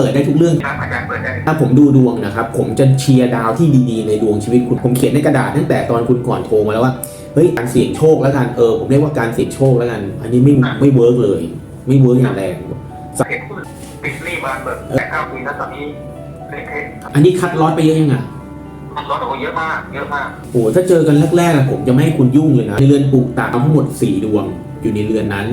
เปิดได้ทุกเรื่องครับอาจารย์เปิดได้ถ้าผมดูดวงนะครับ ผมจะเชียร์ดาวที่ดีๆในดวงชีวิตคุณผมเขียนในกระดาษตั้งแต่ตอนคุณก่อนโทรมาแล้วว่าเฮ้ยการเสี่ยงโชคแล้วกันเออผมเรียกว่าการเสี่ยงโชคแล้วกัน อันนี้ไม่ไม่เวิร์กเลย ไม่เวิร์กอย่างแรงเห็นคุณปิดรีบานแบบแต่ข้าวปีแล้วตอนนี้เละเทะอันนี้คัดลอตไปเยอะยังอะมันร้อนโอ้เยอะมากเยอะมากโอ้ถ้าเจอกันแรกๆอะผมจะไม่ให้คุณยุ่งเลยนะในเรือนปลูกตะทั้งหมด4ดวง อยู่ในเรือนนั้น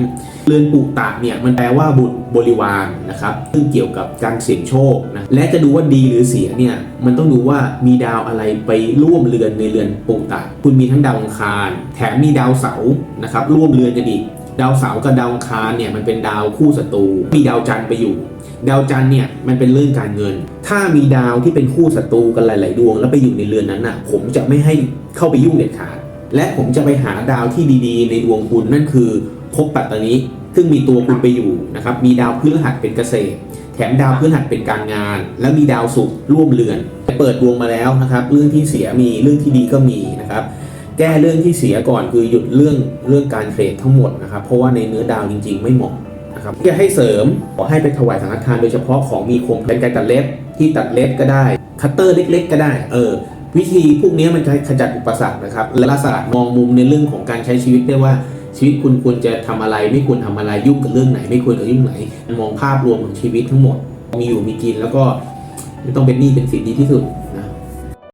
เรือนปูกตะเนี่ยมันแปลว่าบุตรบริวารนะครับ ซึ่งเกี่ยวกับการเสี่ยงโชคนะ และจะดูว่าดีหรือเสียเนี่ย มันต้องดูว่ามีดาวอะไรไปร่วมเรือนในเรือนปูกตะ คุณมีทั้งดาวอังคาร แถมมีดาวเสาร์นะครับ ร่วมเรือนกันอีก ดาวเสาร์กับดาวอังคารเนี่ยมันเป็นดาวคู่ศัตรู มีดาวจันทร์ไปอยู่ ดาวจันทร์เนี่ยมันเป็นเรื่องการเงิน ถ้ามีดาวที่เป็นคู่ศัตรูกันหลาย ๆ ดวง แล้วไปอยู่ในเรือนนั้นน่ะ ผมจะไม่ให้เข้าไปยุ่งเด็ดขาด และผมจะไปหาดาวที่ดีๆ ในดวงคุณนั่นคือภพปัตตานิซึ่งมีตัวคุณไปอยู่นะครับ มีดาวพฤหัสเป็นเกษตร แถมดาวพฤหัสเป็นการงาน และมีดาวศุกร์ร่วมเรือนเปิดดวงมาแล้วนะครับ เรื่องที่เสียมีเรื่องที่ดีก็มีนะครับ แก้เรื่องที่เสียก่อนคือหยุดเรื่องเรื่องการเทรดทั้งหมดนะครับ เพราะว่าในเนื้อดาวจริง ๆ ไม่เหมาะนะครับจะให้เสริมขอให้ไปถวายสังฆทานโดยเฉพาะของมีคมเป็นการตัดเล็บที่ตัดเล็บก็ได้ คัตเตอร์เล็ก ๆ ก็ได้ เออ วิธีพวกนี้มันจะขจัดอุปสรรคนะครับและลักษณะมองมุมในเรื่องของการใช้ชีวิตได้ว่าชีวิตคุณควรจะทำอะไร ไม่ควรทำอะไรยุ่งกับเรื่องไหน ไม่ควรกับยุ่งไหนมองภาพรวมของชีวิตทั้งหมด มีอยู่มีกินแล้วก็ไม่ต้องเป็นหนี้เป็นสินดีที่สุด